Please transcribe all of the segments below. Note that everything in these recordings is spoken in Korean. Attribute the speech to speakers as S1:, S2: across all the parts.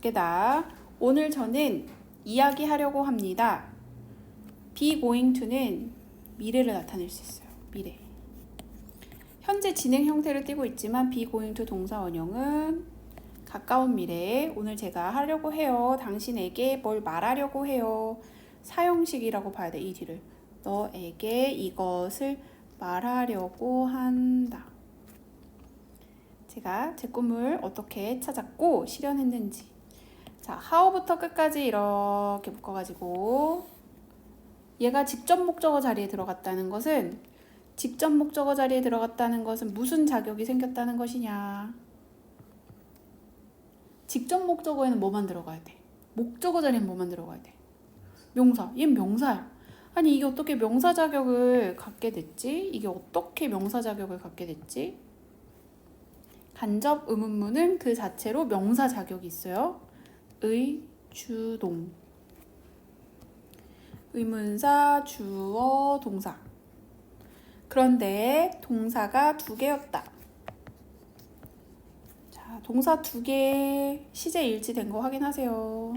S1: 두개 다. 오늘 저는 이야기하려고 합니다. be going to는 미래를 나타낼 수 있어요. 미래. 현재 진행 형태를 띠고 있지만 be going to 동사 원형은 가까운 미래에 오늘 제가 하려고 해요. 당신에게 뭘 말하려고 해요. 사용식이라고 봐야 돼, 이 뒤를. 너에게 이것을 말하려고 한다. 제가 제 꿈을 어떻게 찾았고 실현했는지. 자, how부터 끝까지 이렇게 묶어가지고 얘가 직접 목적어 자리에 들어갔다는 것은 직접 목적어 자리에 들어갔다는 것은 무슨 자격이 생겼다는 것이냐? 직접 목적어에는 뭐만 들어가야 돼? 목적어 자리엔 뭐만 들어가야 돼? 명사. 얘는 명사야. 아니 이게 어떻게 명사 자격을 갖게 됐지? 이게 어떻게 명사 자격을 갖게 됐지? 간접 의문문은 그 자체로 명사 자격이 있어요. 의, 주동. 의문사, 주어, 동사. 그런데 동사가 두 개였다. 자, 동사 두 개 시제 일치된 거 확인하세요.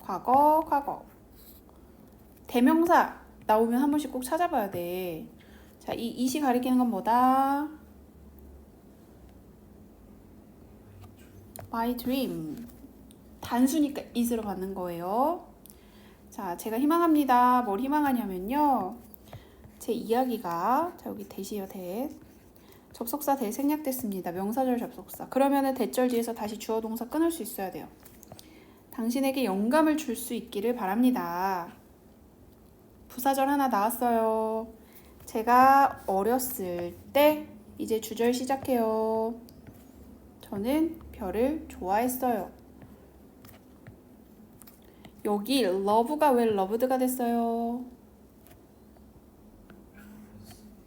S1: 과거, 과거. 대명사 나오면 한 번씩 꼭 찾아봐야 돼. 자, 이 이시 가리키는 건 뭐다? My dream. 단수니까 is로 받는 거예요. 자, 제가 희망합니다. 뭘 희망하냐면요. 제 이야기가 자 여기 대시요 대 접속사 대 생략됐습니다. 명사절 접속사. 그러면은 대절 뒤에서 다시 주어 동사 끊을 수 있어야 돼요. 당신에게 영감을 줄 수 있기를 바랍니다. 부사절 하나 나왔어요. 제가 어렸을 때 이제 주절 시작해요. 저는 별을 좋아했어요. 여기 love가 왜 loved가 됐어요?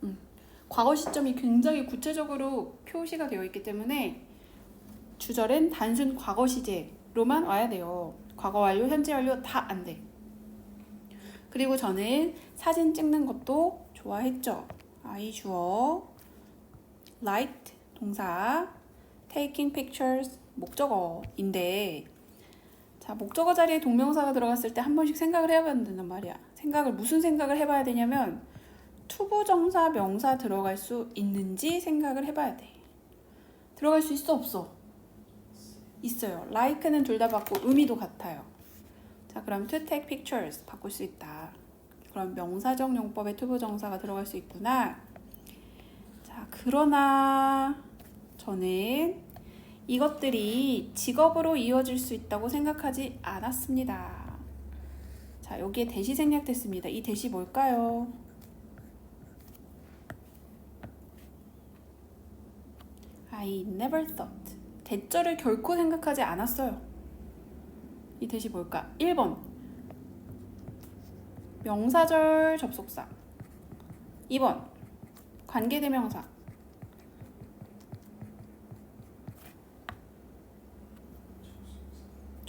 S1: 음, 과거 시점이 굉장히 구체적으로 표시가 되어 있기 때문에 주절은 단순 과거 시제로만 와야 돼요. 과거 완료, 현재 완료 다 안 돼. 그리고 저는 사진 찍는 것도 좋아했죠. I 주어, light 동사, taking pictures 목적어인데 자 목적어 자리에 동명사가 들어갔을 때 한 번씩 생각을 해봐야 된단 말이야. 생각을 무슨 생각을 해봐야 되냐면 투부정사 명사 들어갈 수 있는지 생각을 해봐야 돼. 들어갈 수 있어 없어? 있어요. like는 둘 다 받고 의미도 같아요. 자 그럼 to take pictures 바꿀 수 있다. 그럼 명사적 용법에 투부정사가 들어갈 수 있구나. 자 그러나 저는 이것들이 직업으로 이어질 수 있다고 생각하지 않았습니다. 자, 여기에 대시 생략됐습니다. 이 대시 뭘까요? I never thought. 대절을 결코 생각하지 않았어요. 이 대시 뭘까? 1번. 명사절 접속사. 2번. 관계대명사.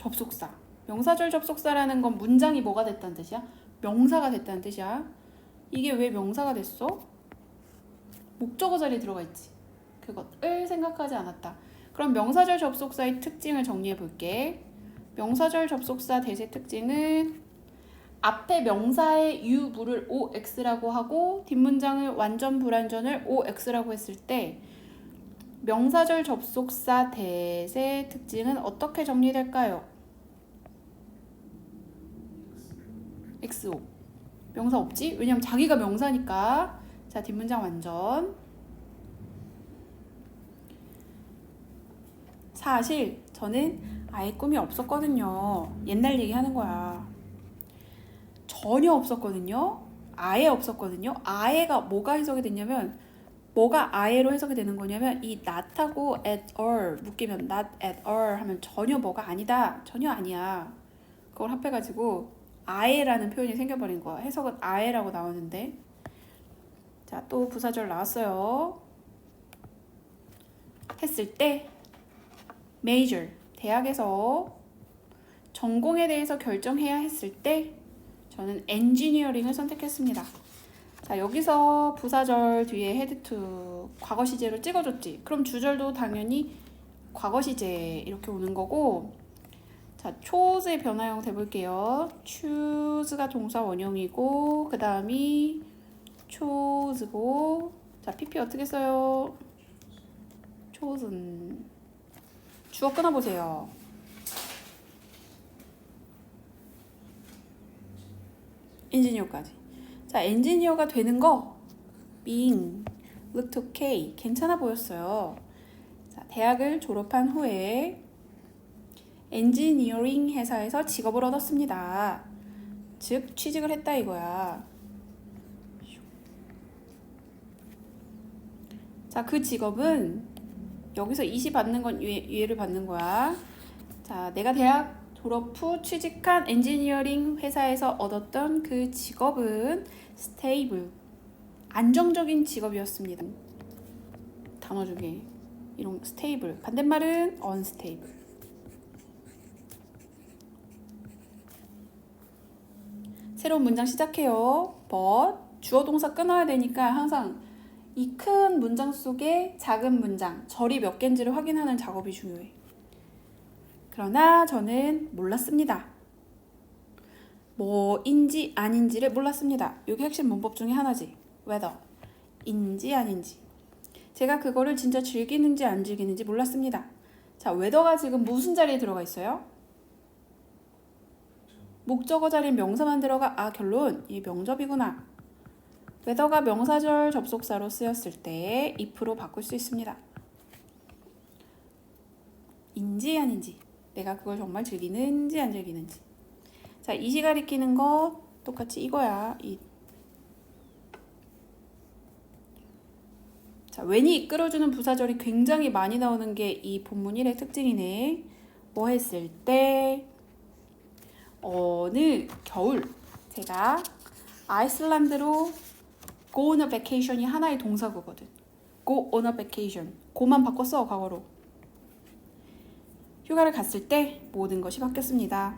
S1: 접속사. 명사절 접속사라는 건 문장이 뭐가 됐다는 뜻이야? 명사가 됐다는 뜻이야. 이게 왜 명사가 됐어? 목적어 자리에 들어가 있지. 그것을 생각하지 않았다. 그럼 명사절 접속사의 특징을 정리해 볼게. 명사절 접속사 대세 특징은 앞에 명사의 유부를 OX라고 하고 뒷문장을 완전 불완전을 OX라고 했을 때 명사절 접속사 대세 특징은 어떻게 정리될까요? XO. 명사 없지? 왜냐면 자기가 명사니까. 자, 뒷문장 완전. 사실 저는 아예 꿈이 없었거든요. 옛날 얘기 하는 거야. 전혀 없었거든요. 아예 없었거든요. 아예가 뭐가 해석이 됐냐면 뭐가 아예로 해석이 되는 거냐면 이 not하고 at all 묶이면 not at all 하면 전혀 뭐가 아니다. 전혀 아니야. 그걸 합해가지고 아예라는 표현이 생겨버린 거야. 해석은 아예라고 나오는데. 자, 또 부사절 나왔어요. 했을 때 major 대학에서 전공에 대해서 결정해야 했을 때 저는 엔지니어링을 선택했습니다. 자, 여기서 부사절 뒤에 헤드 투 과거 시제로 찍어줬지. 그럼 주절도 당연히 과거 시제 이렇게 오는 거고 자, choose의 변화형 대볼게요. choose가 동사 원형이고 그 다음이 choose고 자, pp 어떻게 써요? chosen 주어 끊어보세요. 엔지니어까지. 자, 엔지니어가 되는 거 being looked okay 괜찮아 보였어요. 자, 대학을 졸업한 후에 엔지니어링 회사에서 직업을 얻었습니다. 즉 취직을 했다 이거야. 자, 그 직업은 여기서 이시 받는 건 유예, 유예 를 받는 거야. 자, 내가 대학 졸업 후 취직한 엔지니어링 회사에서 얻었던 그 직업은 스테이블 안정적인 직업이었습니다. 단어 중에 이런 스테이블 반대말은 언스테이블. 새로운 문장 시작해요. but 주어 동사 끊어야 되니까 항상 이 큰 문장 속에 작은 문장 절이 몇 개인지를 확인하는 작업이 중요해. 그러나 저는 몰랐습니다. 뭐인지 아닌지를 몰랐습니다. 이게 핵심 문법 중에 하나지. whether 인지 아닌지. 제가 그거를 진짜 즐기는지 안 즐기는지 몰랐습니다. 자, whether가 지금 무슨 자리에 들어가 있어요? 목적어 자리에 명사만 들어가 아 결론 이 명접이구나. whether가 명사절 접속사로 쓰였을 때 if로 바꿀 수 있습니다. 인지 아닌지 내가 그걸 정말 즐기는지 안 즐기는지 자 이 시 가리키는 거 똑같이 이거야 이. 자 웬이 이끌어주는 부사절이 굉장히 많이 나오는 게 이 본문 1의 특징이네 뭐 했을 때 어느 겨울 제가 아이슬란드로 go on a vacation이 하나의 동사구거든. go on a vacation. 고만 바꿨어 과거로. 휴가를 갔을 때 모든 것이 바뀌었습니다.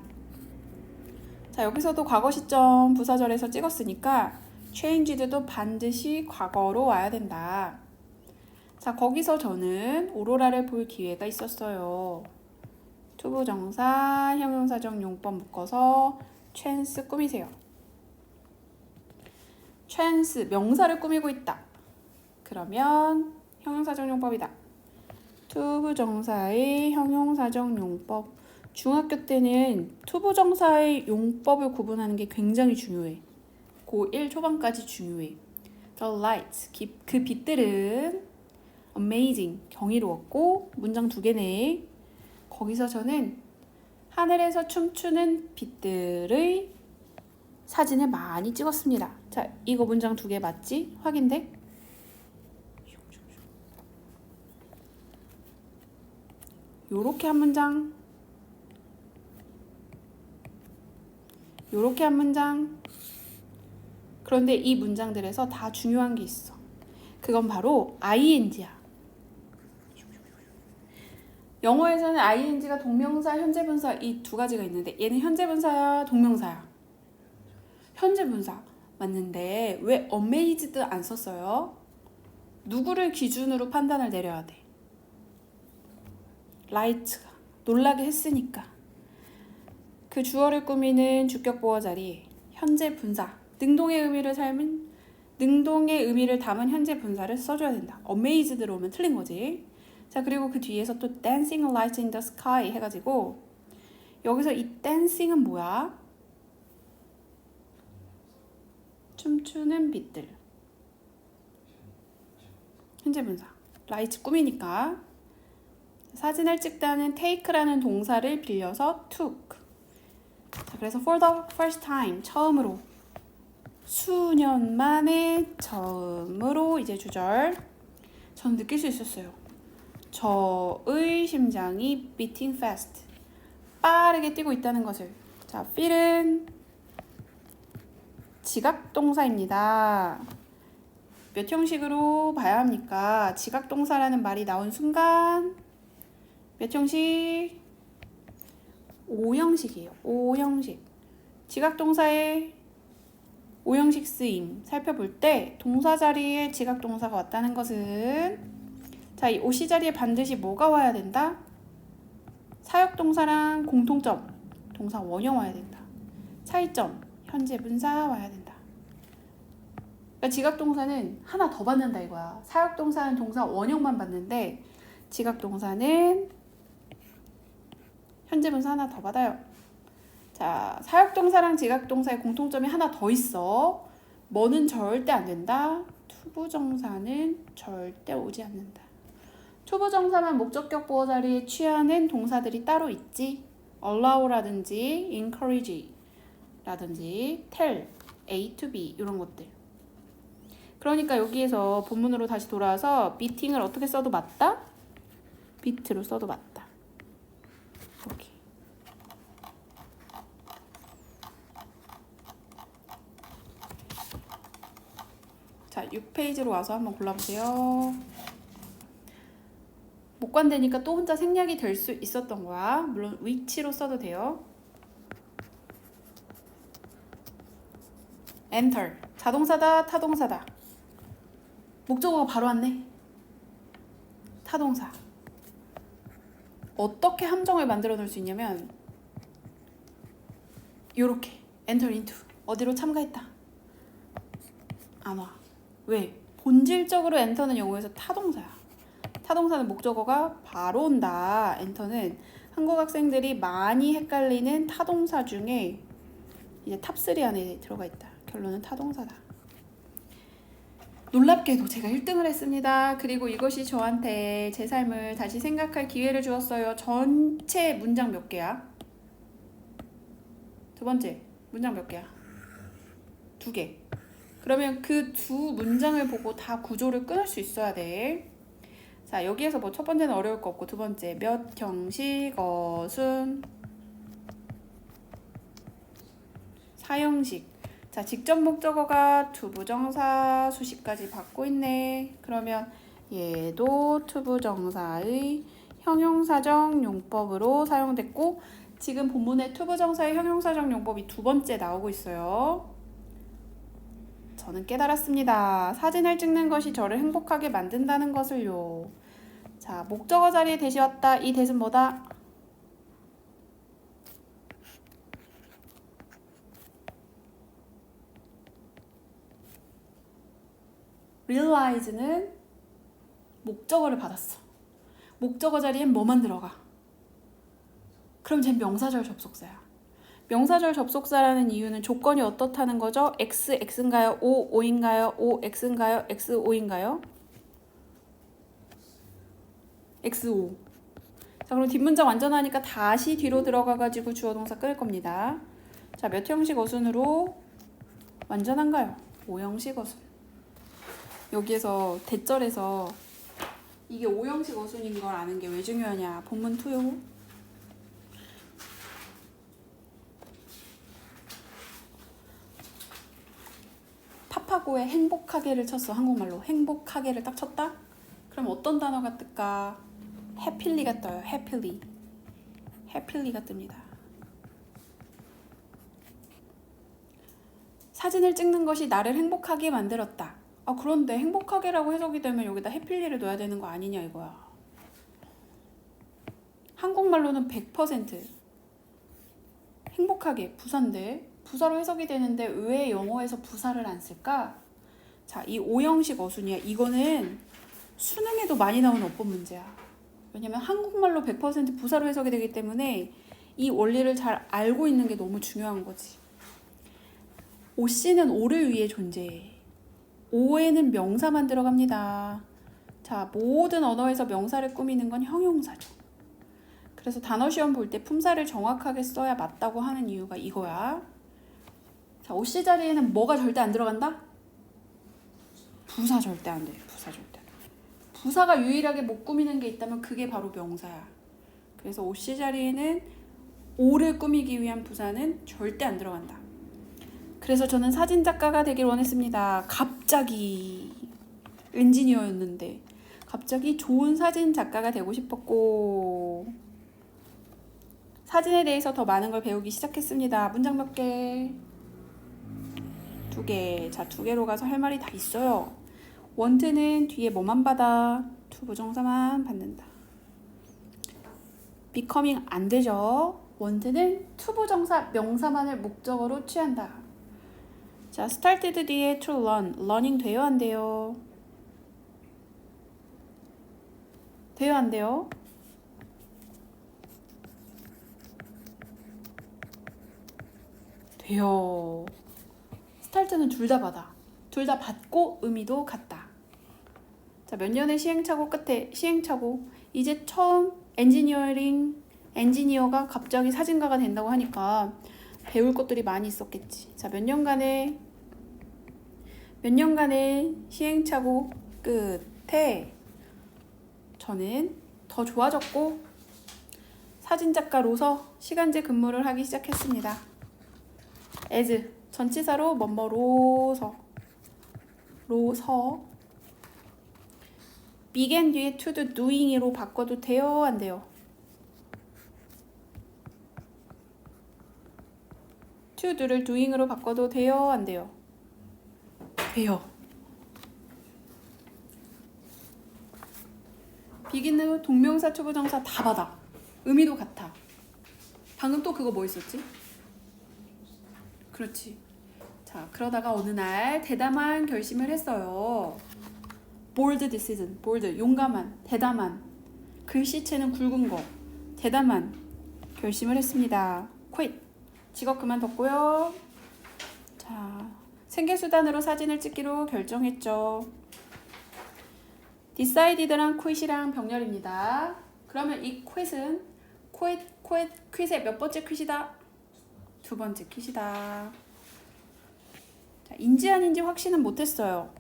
S1: 자 여기서도 과거 시점 부사절에서 찍었으니까 changed도 반드시 과거로 와야 된다. 자 거기서 저는 오로라를 볼 기회가 있었어요. 투부정사, 형용사적 용법 묶어서 chance 꾸미세요. chance 명사를 꾸미고 있다. 그러면 형용사적 용법이다. 투부정사의 형용사적 용법. 중학교 때는 투부정사의 용법을 구분하는 게 굉장히 중요해. 고1 초반까지 중요해. The lights, 그 빛들은 amazing, 경이로웠고 문장 두 개네. 거기서 저는 하늘에서 춤추는 빛들의 사진을 많이 찍었습니다. 자, 이거 문장 두 개 맞지? 확인돼? 요렇게 한 문장 요렇게 한 문장 그런데 이 문장들에서 다 중요한 게 있어. 그건 바로 ing야. 영어에서는 ing가 동명사, 현재분사 이 두 가지가 있는데 얘는 현재분사야, 동명사야. 현재분사 맞는데 왜 amazed 안 썼어요? 누구를 기준으로 판단을 내려야 돼? light가 놀라게 했으니까. 그 주어를 꾸미는 주격 보어 자리 현재 분사 능동의 의미를 삶은 능동의 의미를 담은 현재 분사를 써줘야 된다. amazed로 오면 틀린 거지. 자 그리고 그 뒤에서 또 dancing lights in the sky 해가지고 여기서 이 dancing은 뭐야? 춤추는 빛들. 현재 분사. 라이츠 꾸미니까 사진을 찍다는 take라는 동사를 빌려서 took. 자, 그래서 for the first time 처음으로 수년 만에 처음으로 이제 주절 전 느낄 수 있었어요. 저의 심장이 beating fast 빠르게 뛰고 있다는 것을 자 feel은 지각 동사입니다. 몇 형식으로 봐야 합니까? 지각 동사라는 말이 나온 순간 몇 형식? 5형식이에요. 5형식. 지각 동사의 5형식 쓰임 살펴볼 때 동사 자리에 지각 동사가 왔다는 것은 자, 이 오시 자리에 반드시 뭐가 와야 된다? 사역 동사랑 공통점 동사 원형 와야 된다. 차이점 현재 분사 와야 된다. 그러니까 지각 동사는 하나 더 받는다 이거야. 사역 동사는 동사 원형만 받는데 지각 동사는 현재 분사 하나 더 받아요. 자, 사역 동사랑 지각 동사의 공통점이 하나 더 있어. 뭐는 절대 안 된다. 투부 정사는 절대 오지 않는다. 투부 정사만 목적격 보호 자리에 취하는 동사들이 따로 있지. allow라든지 encourage라든지 tell, a to b 이런 것들. 그러니까 여기에서 본문으로 다시 돌아와서 beating을 어떻게 써도 맞다? beat로 써도 맞다. 오케이. 자, 6페이지로 와서 한번 골라보세요. 못 관대니까 또 혼자 생략이 될 수 있었던 거야. 물론 위치로 써도 돼요. enter. 자동사다, 타동사다. 목적어가 바로 왔네. 타동사. 어떻게 함정을 만들어 놓을 수 있냐면 요렇게 enter into 어디로 참가했다. 안 와. 왜? 본질적으로 엔터는 영어에서 타동사야. 타동사는 목적어가 바로 온다. 엔터는 한국 학생들이 많이 헷갈리는 타동사 중에 이제 탑3 안에 들어가 있다. 결론은 타동사다. 놀랍게도 제가 1등을 했습니다. 그리고 이것이 저한테 제 삶을 다시 생각할 기회를 주었어요. 전체 문장 몇 개야? 두 번째, 문장 몇 개야? 두 개. 그러면 그 두 문장을 보고 다 구조를 끊을 수 있어야 돼. 자, 여기에서 뭐 첫 번째는 어려울 거 없고 두 번째 몇 형식 어순 사형식 자, 직접 목적어가 투부정사 수식까지 받고 있네. 그러면 얘도 투부정사의 형용사적 용법으로 사용됐고 지금 본문에 투부정사의 형용사적 용법이 두 번째 나오고 있어요. 저는 깨달았습니다. 사진을 찍는 것이 저를 행복하게 만든다는 것을요. 자, 목적어 자리에 대시 왔다. 이 대신 뭐다? realize는 목적어를 받았어. 목적어 자리엔 뭐만 들어가? 그럼 쟨 명사절 접속사야. 명사절 접속사라는 이유는 조건이 어떻다는 거죠? x, x인가요? o, o인가요? o, x인가요? x, o인가요? x, o. 자, 그럼 뒷문장 완전하니까 다시 뒤로 들어가가지고 주어 동사 끌 겁니다. 자, 몇 형식 어순으로 완전한가요? 5형식 어순. 여기에서 대절에서 이게 5형식 어순인 걸 아는 게 왜 중요하냐? 본문 투요. 팝하고에 행복하게를 쳤어. 한국말로 행복하게를 딱 쳤다? 그럼 어떤 단어가 뜰까? 해필리가 떠요. 해필리. 해필리가 뜹니다. 사진을 찍는 것이 나를 행복하게 만들었다. 아 그런데 행복하게라고 해석이 되면 여기다 해필리를 넣어야 되는 거 아니냐 이거야. 한국말로는 100% 행복하게 부사인데 부사로 해석이 되는데 왜 영어에서 부사를 안 쓸까? 자, 이 오형식 어순이야. 이거는 수능에도 많이 나오는 어법 문제야. 왜냐면 한국말로 100% 부사로 해석이 되기 때문에 이 원리를 잘 알고 있는 게 너무 중요한 거지. 오씨는 오를 위해 존재해. 오에는 명사만 들어갑니다. 자, 모든 언어에서 명사를 꾸미는 건 형용사죠. 그래서 단어 시험 볼 때 품사를 정확하게 써야 맞다고 하는 이유가 이거야. 자, 오씨 자리에는 뭐가 절대 안 들어간다? 부사 절대 안 돼. 부사 절대. 부사가 유일하게 못 꾸미는 게 있다면 그게 바로 명사야. 그래서 오씨 자리에는 오를 꾸미기 위한 부사는 절대 안 들어간다. 그래서 저는 사진 작가가 되길 원했습니다. 갑자기 엔지니어였는데 갑자기 좋은 사진 작가가 되고 싶었고 사진에 대해서 더 많은 걸 배우기 시작했습니다. 문장 몇 개? 두 개. 자, 두 개로 가서 할 말이 다 있어요. 원트는 뒤에 뭐만 받아? 투부정사만 받는다. becoming 안 되죠. want는 투부정사 명사만을 목적어로 취한다. 자, started 뒤에 to learn, learning 돼요 안 돼요? 돼요 안 돼요? 돼요. 스타트는 둘 다 받아. 둘 다 받고 의미도 같다. 자, 몇 년의 시행착오 끝에 시행착오 이제 처음 엔지니어링 엔지니어가 갑자기 사진가가 된다고 하니까 배울 것들이 많이 있었겠지. 자, 몇 년간의 몇 년간의 시행착오 끝에 저는 더 좋아졌고 사진작가로서 시간제 근무를 하기 시작했습니다. as 전치사로 뭐뭐로서 로서 began 뒤에 to do doing으로 바꿔도 돼요 안 돼요? to do를 doing으로 바꿔도 돼요 안 돼요? 돼요. begin은 동명사 초보정사 다 받아. 의미도 같아. 방금 또 그거 뭐 있었지? 그렇지. 자, 그러다가 어느 날 대담한 결심을 했어요. bold decision, bold, 용감한, 대담한. 글씨체는 굵은 거, 대담한 결심을 했습니다. quit, 직업 그만뒀고요. 자, 생계수단으로 사진을 찍기로 결정했죠. decided랑 quit이랑 병렬입니다. 그러면 이 quit은 quit, quit, quit의 몇 번째 quit이다? 두 번째 퀴시다. 자, 인지 아닌지 확신은 못했어요.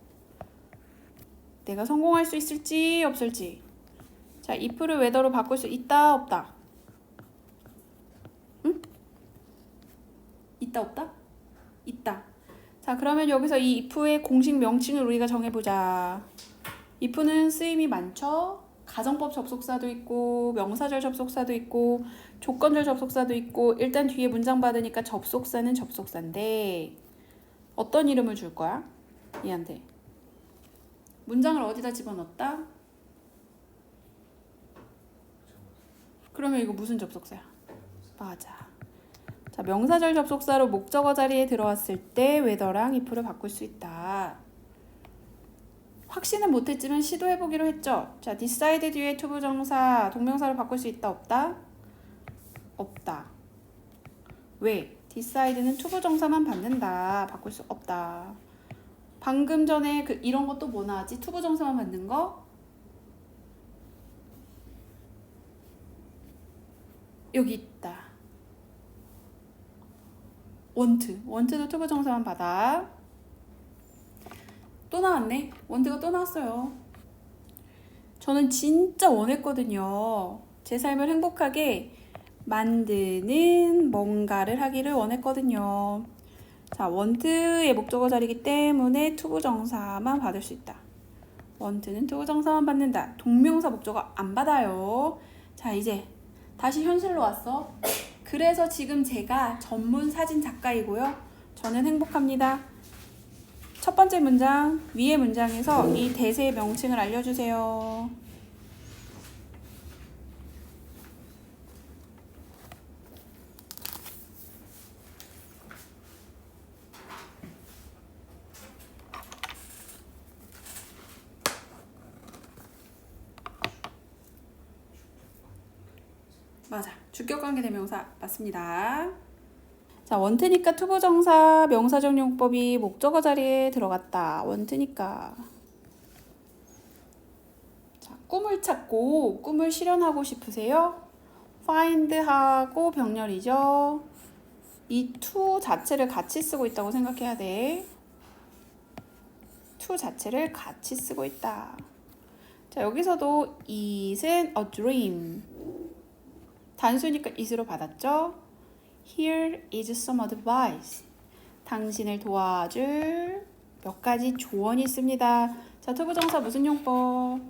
S1: 내가 성공할 수 있을지 없을지. 자, if를 whether로 바꿀 수 있다 없다. 응? 있다 없다? 있다. 자, 그러면 여기서 이 if의 공식 명칭을 우리가 정해보자. if는 쓰임이 많죠. 가정법 접속사도 있고 명사절 접속사도 있고 조건절 접속사도 있고 일단 뒤에 문장 받으니까 접속사는 접속사인데 어떤 이름을 줄 거야? 얘한테 문장을 어디다 집어넣었다? 그러면 이거 무슨 접속사야? 맞아. 자 명사절 접속사로 목적어 자리에 들어왔을 때 whether랑 if를 바꿀 수 있다. 확신은 못했지만 시도해보기로 했죠. 자, decide 뒤에 투부정사 동명사로 바꿀 수 있다 없다? 없다. 왜? Decide는 투부 정사만 받는다. 바꿀 수 없다. 방금 전에 그 이런 것도 뭐 나왔지? 투부 정사만 받는 거? 여기 있다. want. want도 투부 정사만 받아. 또 나왔네. 원드가 또 나왔어요. 저는 진짜 원했거든요. 제 삶을 행복하게 만드는 뭔가를 하기를 원했거든요. 자, 원트의 목적어 자리이기 때문에 투부정사만 받을 수 있다. 원트는 투부정사만 받는다. 동명사 목적어 안 받아요. 자, 이제 다시 현실로 왔어. 그래서 지금 제가 전문 사진 작가이고요. 저는 행복합니다. 첫 번째 문장, 위의 문장에서 이 대세의 명칭을 알려주세요. 맞아. 주격관계 대명사 맞습니다. 자, 원트니까 투부정사 명사정용법이 목적어 자리에 들어갔다. 원트니까. 자, 꿈을 찾고 꿈을 실현하고 싶으세요? find하고 병렬이죠. 이 to 자체를 같이 쓰고 있다고 생각해야 돼. to 자체를 같이 쓰고 있다. 자, 여기서도 is은 a dream. 단수니까 is로 받았죠? Here is some advice. 당신을 도와줄 몇 가지 조언이 있습니다. 자, 투부정사 무슨 용법?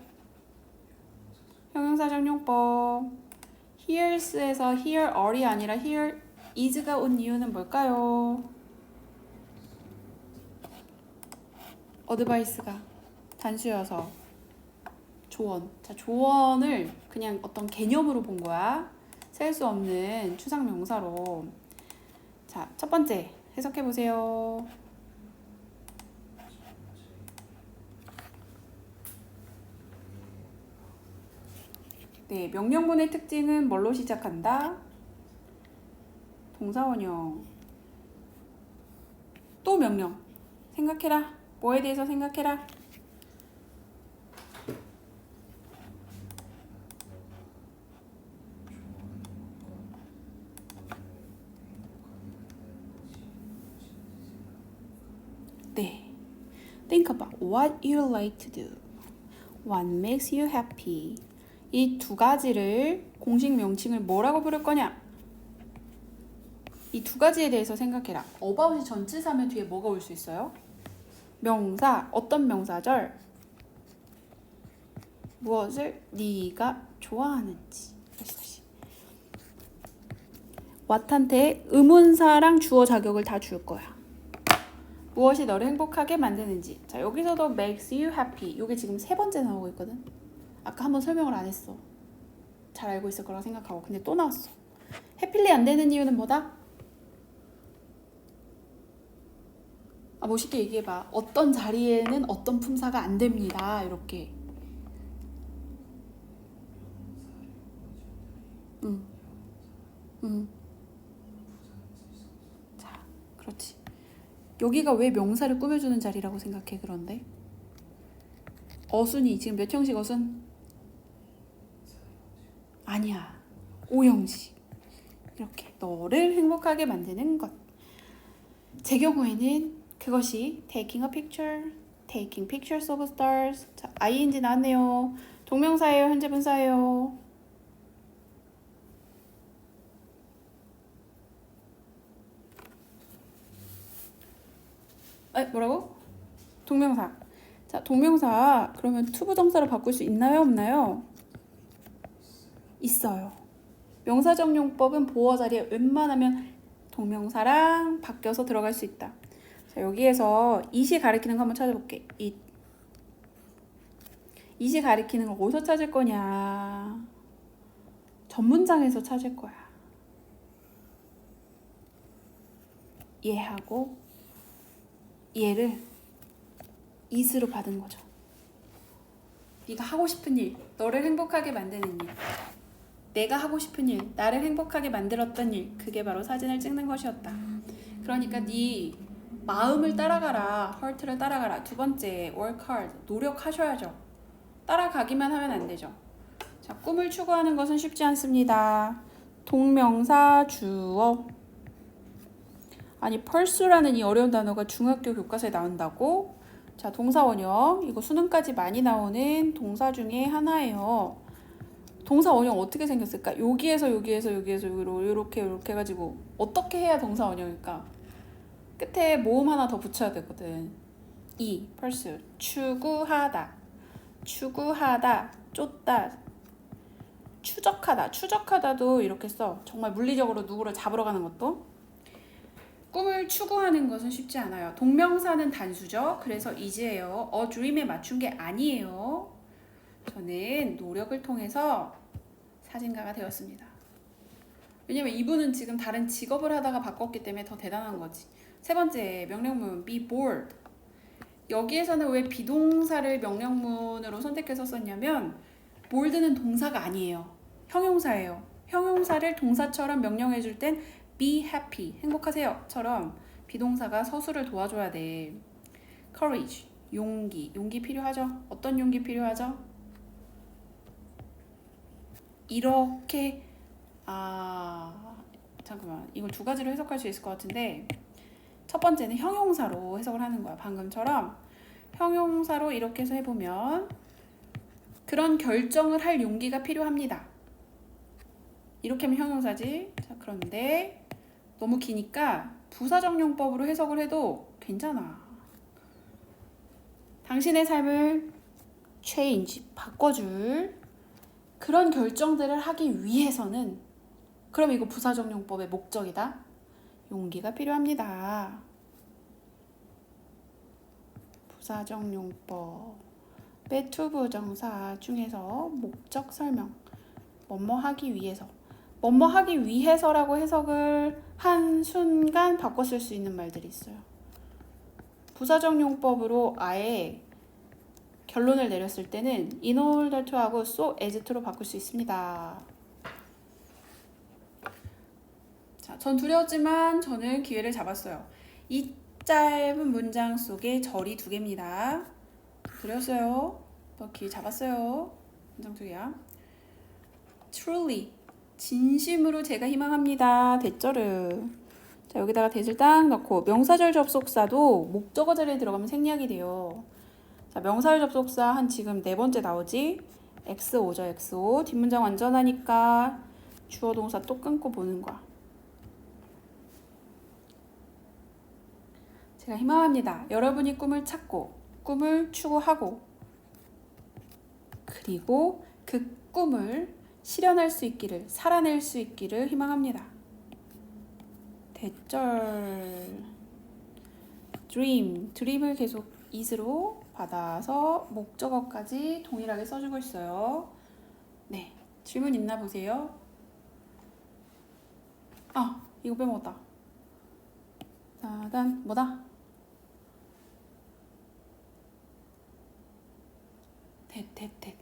S1: 형용사적 용법. Here's에서 here are이 아니라 here is가 온 이유는 뭘까요? 어드바이스가 단수여서 조언. 자, 조언을 그냥 어떤 개념으로 본 거야. 셀 수 없는 추상 명사로 자, 첫 번째 해석해 보세요. 네, 명령문의 특징은 뭘로 시작한다? 동사원형. 또 명령. 생각해라. 뭐에 대해서 생각해라. 네. Think about what you like to do. What makes you happy. 이 두 가지를 공식 명칭을 뭐라고 부를 거냐? 이 두 가지에 대해서 생각해라. about이 전치사면 뒤에 뭐가 올 수 있어요? 명사. 어떤 명사절? 무엇을 네가 좋아하는지. 다시 다시. 왓한테 의문사랑 주어 자격을 다 줄 거야. 무엇이 너를 행복하게 만드는지. 자, 여기서도 makes you happy. 이게 지금 세 번째 나오고 있거든. 아까 한번 설명을 안 했어. 잘 알고 있을 거라고 생각하고. 근데 또 나왔어. 해필리 안 되는 이유는 뭐다? 아, 멋있게 얘기해봐. 어떤 자리에는 어떤 품사가 안 됩니다. 이렇게. 응. 응. 자, 그렇지. 여기가 왜 명사를 꾸며주는 자리라고 생각해 그런데? 어순이 지금 몇 형식 어순? 아니야. 오형식. 이렇게 너를 행복하게 만드는 것. 제 경우에는 그것이 taking a picture, taking pictures of stars. 자, ing 나왔네요. 동명사예요 현재 분사예요 에 뭐라고? 동명사. 자, 동명사 그러면 투부정사로 바꿀 수 있나요, 없나요? 있어요. 명사정용법은 보어 자리에 웬만하면 동명사랑 바뀌어서 들어갈 수 있다. 자, 여기에서 이시 가리키는 거 한번 찾아볼게. 이 이시 가리키는 거 어디서 찾을 거냐? 전문장에서 찾을 거야. 얘하고 얘를 이스로 받은 거죠. 네가 하고 싶은 일, 너를 행복하게 만드는 일, 내가 하고 싶은 일, 나를 행복하게 만들었던 일, 그게 바로 사진을 찍는 것이었다. 그러니까 네 마음을 따라가라, heart를 따라가라. 두 번째, work hard, 노력하셔야죠. 따라가기만 하면 안 되죠. 자, 꿈을 추구하는 것은 쉽지 않습니다. 동명사 주어 아니 펄스라는 이 어려운 단어가 중학교 교과서에 나온다고? 자 동사 원형 이거 수능까지 많이 나오는 동사 중에 하나예요. 동사 원형 어떻게 생겼을까? 여기에서 여기에서 여기에서 여기로 이렇게 이렇게 해 가지고 어떻게 해야 동사 원형일까? 끝에 모음 하나 더 붙여야 되거든. 이 펄스 추구하다 추구하다 쫓다 추적하다 추적하다도 이렇게 써. 정말 물리적으로 누구를 잡으러 가는 것도 꿈을 추구하는 것은 쉽지 않아요. 동명사는 단수죠. 그래서 이제요. 어 dream에 맞춘 게 아니에요. 저는 노력을 통해서 사진가가 되었습니다. 왜냐면 이분은 지금 다른 직업을 하다가 바꿨기 때문에 더 대단한 거지. 세 번째 명령문 be bored. 여기에서는 왜 비동사를 명령문으로 선택해서 썼냐면 bored는 동사가 아니에요. 형용사예요. 형용사를 동사처럼 명령해 줄 땐 be happy 행복하세요처럼 비동사가 서술을 도와줘야 돼. courage 용기 용기 필요하죠. 어떤 용기 필요하죠? 이렇게 아 잠깐만 이걸 두 가지로 해석할 수 있을 것 같은데 첫 번째는 형용사로 해석을 하는 거야. 방금처럼 형용사로 이렇게 해서 해보면 그런 결정을 할 용기가 필요합니다. 이렇게 하면 형용사지. 자, 그런데 너무 기니까 부사정용법으로 해석을 해도 괜찮아. 당신의 삶을 change, 바꿔줄 그런 결정들을 하기 위해서는 그럼 이거 부사정용법의 목적이다. 용기가 필요합니다. 부사정용법의 투부정사 중에서 목적 설명 뭐뭐 하기 위해서 뭐뭐 하기 위해서라고 해석을 한 순간 바꿔 쓸 수 있는 말들이 있어요. 부사적 용법으로 아예 결론을 내렸을 때는 in order to하고 so as to로 바꿀 수 있습니다. 자, 전 두려웠지만 저는 기회를 잡았어요. 이 짧은 문장 속에 절이 두 개입니다. 두려웠어요. 너 기회 잡았어요. 문장 두 개야. Truly 진심으로 제가 희망합니다. 대절을 자 여기다가 대절 딱 넣고 명사절 접속사도 목적어 자리에 들어가면 생략이 돼요. 자 명사절 접속사 한 지금 네 번째 나오지. XO죠 XO 뒷문장 완전하니까 주어 동사 또 끊고 보는 거야. 제가 희망합니다. 여러분이 꿈을 찾고 꿈을 추구하고 그리고 그 꿈을 실현할 수 있기를 살아낼 수 있기를 희망합니다. 대절 dream 드림을 계속 is로 받아서 목적어까지 동일하게 써주고 있어요. 네 질문 있나 보세요. 아 이거 빼먹었다. 다단 뭐다? 됐됐됐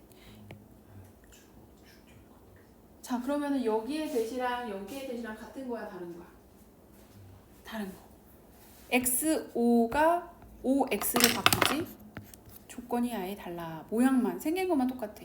S1: 자 그러면은 여기에 대시랑 여기에 대시랑 같은 거야 다른 거야? 다른 거. XO가 OX로 바뀌지? 조건이 아예 달라. 모양만 생긴 것만 똑같아.